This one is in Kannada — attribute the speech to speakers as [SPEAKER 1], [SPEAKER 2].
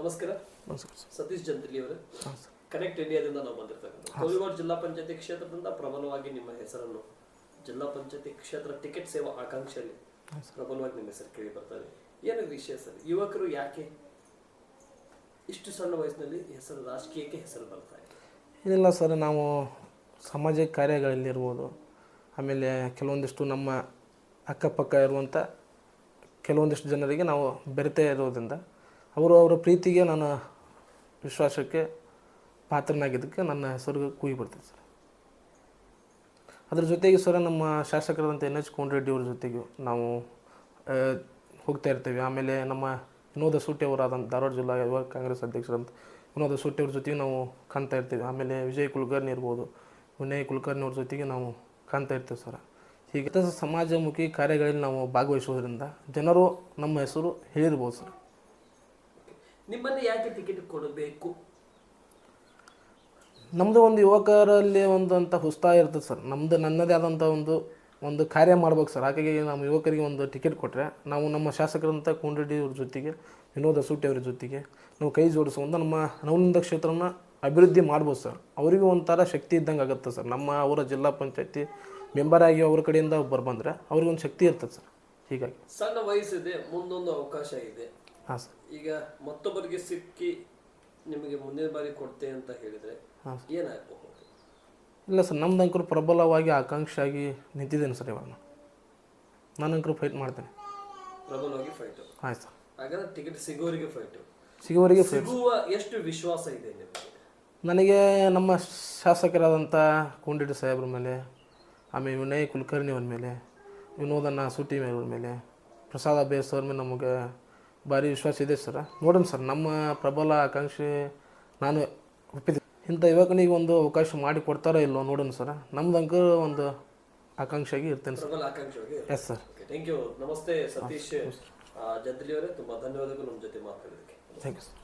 [SPEAKER 1] ನಮಸ್ಕಾರ. ಸತೀಶ್ ಜಂತ್ರಿ ಅವರೇ. ಕನೆಕ್ಟ್ ಇಂಡಿಯಾದಿಂದ ನಾವು ಬಂದಿರ್ತಕ್ಕಂಥ ಕೋಳಿವಾಡ ಜಿಲ್ಲಾ ಪಂಚಾಯತಿ ಕ್ಷೇತ್ರದಿಂದ ಪ್ರಬಲವಾಗಿ ನಿಮ್ಮ ಹೆಸರನ್ನು ಜಿಲ್ಲಾ ಪಂಚಾಯತಿ ಕ್ಷೇತ್ರ ಟಿಕೆಟ್ ಸೇವಾ ಆಕಾಂಕ್ಷೆಯಲ್ಲಿ ಪ್ರಬಲವಾಗಿ ನಿಮ್ಮ ಹೆಸರು ಕೇಳಿ ಬರ್ತದೆ ಏನು ವಿಷಯ ಸರ್? ಯುವಕರು ಯಾಕೆ ಇಷ್ಟು ಸಣ್ಣ ವಯಸ್ಸಿನಲ್ಲಿ ಹೆಸರು ರಾಜಕೀಯಕ್ಕೆ ಹೆಸರು ಬರ್ತಾ ಇದೆ?
[SPEAKER 2] ಏನಿಲ್ಲ ಸರ್ ನಾವು ಸಾಮಾಜಿಕ ಕಾರ್ಯಗಳಲ್ಲಿರ್ಬೋದು. ಆಮೇಲೆ ಕೆಲವೊಂದಿಷ್ಟು ನಮ್ಮ ಅಕ್ಕಪಕ್ಕ ಇರುವಂಥ ಕೆಲವೊಂದಿಷ್ಟು ಜನರಿಗೆ ನಾವು ಬೆರೆತೇ ಇರೋದ್ರಿಂದ ಅವರು ಅವರ ಪ್ರೀತಿಗೆ ನಾನು ವಿಶ್ವಾಸಕ್ಕೆ ಪಾತ್ರನಾಗಿದ್ದಕ್ಕೆ ನನ್ನ ಹೆಸರು ಕೂಗಿ ಬರ್ತದೆ ಸರ್. ಅದ್ರ ಜೊತೆಗೆ ಸರ್, ನಮ್ಮ ಶಾಸಕರಾದಂಥ ಎನ್ ಎಚ್ ಕೋನರೆಡ್ಡಿ ಅವ್ರ ಜೊತೆಗೂ ನಾವು ಹೋಗ್ತಾ ಇರ್ತೀವಿ. ಆಮೇಲೆ ನಮ್ಮ ವಿನೋದ ಸೂಟಿ ಅವರಾದಂಥ ಧಾರವಾಡ ಜಿಲ್ಲಾ ಯುವ ಕಾಂಗ್ರೆಸ್ ಅಧ್ಯಕ್ಷರಂತ ವಿನೋದ ಸೂಟಿ ಅವ್ರ ಜೊತೆಗೆ ನಾವು ಕಾಣ್ತಾ ಇರ್ತೇವೆ. ಆಮೇಲೆ ವಿಜಯ್ ಕುಲಕರ್ಣಿ ಇರ್ಬೋದು, ವಿನಯ್ ಕುಲಕರ್ಣಿ ಅವ್ರ ಜೊತೆಗೆ ನಾವು ಕಾಣ್ತಾ ಇರ್ತೀವಿ ಸರ್. ಹೀಗೆ ಸಮಾಜಮುಖಿ ಕಾರ್ಯಗಳಲ್ಲಿ ನಾವು ಭಾಗವಹಿಸೋದ್ರಿಂದ ಜನರು ನಮ್ಮ ಹೆಸರು ಹೇಳಿರ್ಬೋದು ಸರ್.
[SPEAKER 1] ನಿಮ್ಮನ್ನು ಯಾಕೆ ಟಿಕೆಟ್ ಕೊಡಬೇಕು?
[SPEAKER 2] ನಮ್ಮದು ಒಂದು ಯುವಕರಲ್ಲಿ ಒಂದು ಅಂತ ಉತ್ಸಾಹ ಇರ್ತದೆ ಸರ್. ನಮ್ಮದು ನನ್ನದೇ ಆದಂಥ ಒಂದು ಒಂದು ಕಾರ್ಯ ಮಾಡ್ಬೇಕು ಸರ್. ಹಾಗಾಗಿ ನಮ್ಮ ಯುವಕರಿಗೆ ಒಂದು ಟಿಕೆಟ್ ಕೊಟ್ಟರೆ ನಾವು ನಮ್ಮ ಶಾಸಕರಂಥ ಕೋಂಡ್ರೆಡ್ಡಿ ಅವ್ರ ಜೊತೆಗೆ ವಿನೋದ ಸೂಟಿ ಅವ್ರ ಜೊತೆಗೆ ನಾವು ಕೈ ಜೋಡಿಸುವಂಥ ನಮ್ಮ ನವಲಿಂದ ಕ್ಷೇತ್ರವನ್ನು ಅಭಿವೃದ್ಧಿ ಮಾಡ್ಬೋದು ಸರ್. ಅವರಿಗೂ ಒಂಥರ ಶಕ್ತಿ ಇದ್ದಂಗೆ ಆಗುತ್ತೆ ಸರ್. ನಮ್ಮ ಅವರ ಜಿಲ್ಲಾ ಪಂಚಾಯತಿ ಮೆಂಬರ್ ಆಗಿ ಅವ್ರ ಕಡೆಯಿಂದ ಒಬ್ಬರು ಬಂದರೆ ಅವ್ರಿಗೊಂದು ಶಕ್ತಿ ಇರ್ತದೆ ಸರ್. ಹೀಗಾಗಿ.
[SPEAKER 1] ಸಣ್ಣ ವಯಸ್ಸಿದೆ ಮುಂದೊಂದು ಅವಕಾಶ ಇದೆ.
[SPEAKER 2] ಹಾಂ ಸರ್.
[SPEAKER 1] ಈಗ ಮತ್ತೊಬ್ಬರಿಗೆ ಸಿಕ್ಕಿ ನಿಮಗೆ ಮುಂದಿನ ಬಾರಿ ಕೊಡ್ತೆ ಅಂತ ಹೇಳಿದ್ರೆ ಏನಾಗಬಹುದು
[SPEAKER 2] ಇಲ್ಲ ಸರ್ ನಮ್ದು ಅಂಕರು ಪ್ರಬಲವಾಗಿ ಆಕಾಂಕ್ಷಿಯಾಗಿ ನಿಂತಿದ್ದೇನೆ ಸರ್ ಇವಾಗ. ನಾನು ಅಂಕರು ಫೈಟ್ ಮಾಡ್ತೇನೆ.
[SPEAKER 1] ಪ್ರಬಲವಾಗಿ ಫೈಟ್
[SPEAKER 2] ಆಯ್ತು ಸರ್.
[SPEAKER 1] ಹಾಗಾದ್ರೆ ಟಿಕೆಟ್ ಸಿಗೋರಿಗೆ ಫೈಟ್
[SPEAKER 2] ಸಿಗೋರಿಗೆ
[SPEAKER 1] ಸಿಗುವ ಎಷ್ಟು ವಿಶ್ವಾಸ ಇದೆ ನಿಮಗೆ?
[SPEAKER 2] ನನಗೆ ನಮ್ಮ ಶಾಸಕರಾದಂಥ ಕುಂಡಿಟ್ಟು ಸಾಹೇಬ್ರ ಮೇಲೆ ಆಮೇಲೆ ವಿನಯ್ ಕುಲಕರ್ಣಿ ಅವ್ರ ಮೇಲೆ ವಿನೋದನ ಸೂಟಿ ಅವ್ರ ಮೇಲೆ ಪ್ರಸಾದ ಬೇಸ್ ಅವ್ರ ಮೇಲೆ ನಮಗೆ ಭಾರಿ ವಿಶ್ವಾಸ ಇದೆ ಸರ್. ನೋಡೋಣ ಸರ್ ನಮ್ಮ ಪ್ರಬಲ ಆಕಾಂಕ್ಷೆ ನಾನು ಒಪ್ಪಿದ್ದೆ ಇಂಥ ಯುವಕನಿಗೆ ಒಂದು ಅವಕಾಶ ಮಾಡಿ ಕೊಡ್ತಾರೋ ಇಲ್ಲೋ ನೋಡೋಣ ಸರ್. ನಮ್ದು ಅಂಕ ಒಂದು ಆಕಾಂಕ್ಷೆಯಾಗಿ ಇರ್ತೇನೆ ಸರ್.
[SPEAKER 1] ಪ್ರಬಲ
[SPEAKER 2] ಎಸ್ ಸರ್
[SPEAKER 1] ಥ್ಯಾಂಕ್ ಯು ನಮಸ್ತೆ ಸತೀಶ್ ಜಂತ್ಲಿ ಅವರೇ ತುಂಬಾ ಧನ್ಯವಾದಗಳು ನಮ್ಮ ಜೊತೆ ಮಾತಾಡೋದಕ್ಕೆ
[SPEAKER 2] ಥ್ಯಾಂಕ್ ಯು ಸರ್